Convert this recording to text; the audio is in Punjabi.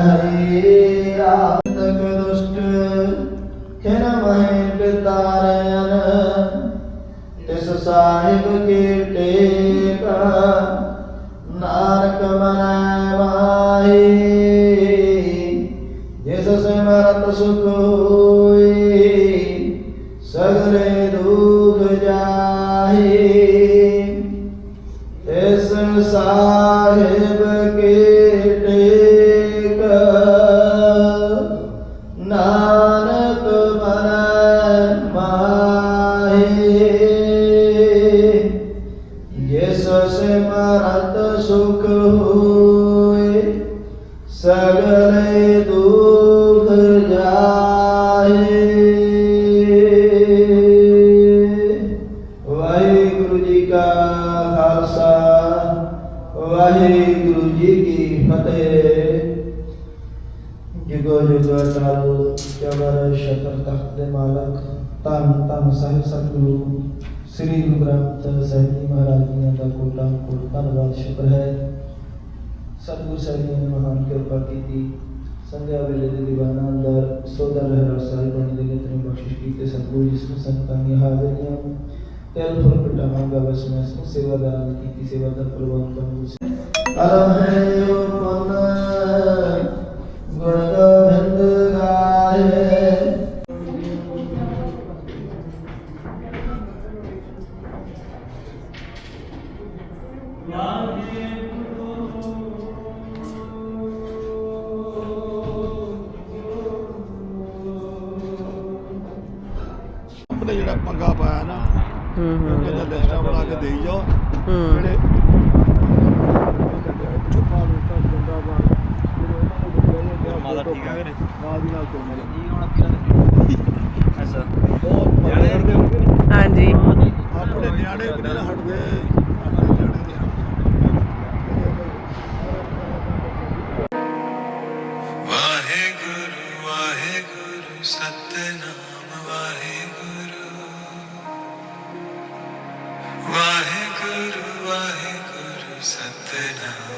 ਹਰੀ ਰਾਤ ਦੁਸ਼ਟ। ਖਿਨ ਮਹਿ ਪਿਤਾਰਯਨ, ਤਿਸ ਸਾਹਿਬ ਕੀ ਟੇਕ। ਨਾਨਕ ਮਨੈ ਮਾਹੀ, ਜਿਸ ਸਿਮਰਤ ਸੁਖ ਹੋਈ, ਸਗਲੇ ਦੁਖ ਜਾਹੀ। ਇਸ ਸਾਹਿਬ ਜੁਗੋ ਜੁਗੋ ਟਲ ਜਬਰ ਸ਼ਕਰ ਤਖਤ ਦੇ ਮਾਲਕ ਧੰਨ ਧੰਨ ਸਾਹਿਬ ਸਤਿਗੁਰੂ ਸ੍ਰੀ ਗੁਰੂ ਗ੍ਰੰਥ ਸਾਹਿਬ ਜੀ ਮਹਾਰਾਜ ਜੀ ਦਾ ਕੋਟਾ ਕੋਟ ਧੰਨਵਾਦ ਸ਼ੁਕਰ ਹੈ ਸਤਿਗੁਰੂ ਸਾਹਿਬ ਜੀ ਨੇ ਮਹਾਨ ਕਿਰਪਾ ਕੀਤੀ ਸੰਧਿਆ ਵੇਲੇ ਦੇ ਦੀਵਾਨਾਂ ਅੰਦਰ ਸੋਦਰ ਰਹਿਰਾ ਸਾਹਿਬ ਦੇ ਲਈ ਤੇਰੀ ਬਖਸ਼ਿਸ਼ ਕੀਤੀ ਸਤਿਗੁਰੂ ਜਿਸ ਨੂੰ ਸੰਤਾਂ ਦੀ ਹਾਜ਼ਰੀਆਂ ਤੇਲ ਫੁੱਲ ਪਟਾਵਾਂਗਾ ਬਸ ਮੈਂ ਸੇਵਾਦਾਰਾਂ ਦੀ ਕੀਤੀ ਸੇਵਾ ਦਾ ਕਰੂੰ ਅਲਮ ਹੈ ਮਨ ਆਪਣੇ ਜਿਹੜਾ ਪੰਗਾ ਪਾਇਆ ਨਾ ਹੂੰ ਉਹ ਕਹਿੰਦਾ ਲਿਸਟਾਂ ਬਣਾ ਕੇ ਦੇਈ ਜਾਓ ਹੂੰ ਜਿਹੜੇ ਚੁੱਪਾ ਲੋਕਾਂ ਜਿੰਦਾਬਾਦ ਮਾਤਾ ਠੀਕ ਆ। ਵੀਰੇ ਨਾਲ ਦੀ ਨਾਲ ਚੋਂ ਮੇਰੇ ਆਪਣੇ ਨਿਆਣੇ ਵੀ ਨਾ ਹਟ ਵਾਹਿਗੁਰੂ ਵਾਹਿਗੁਰੂ ਸਤਨਾਮ।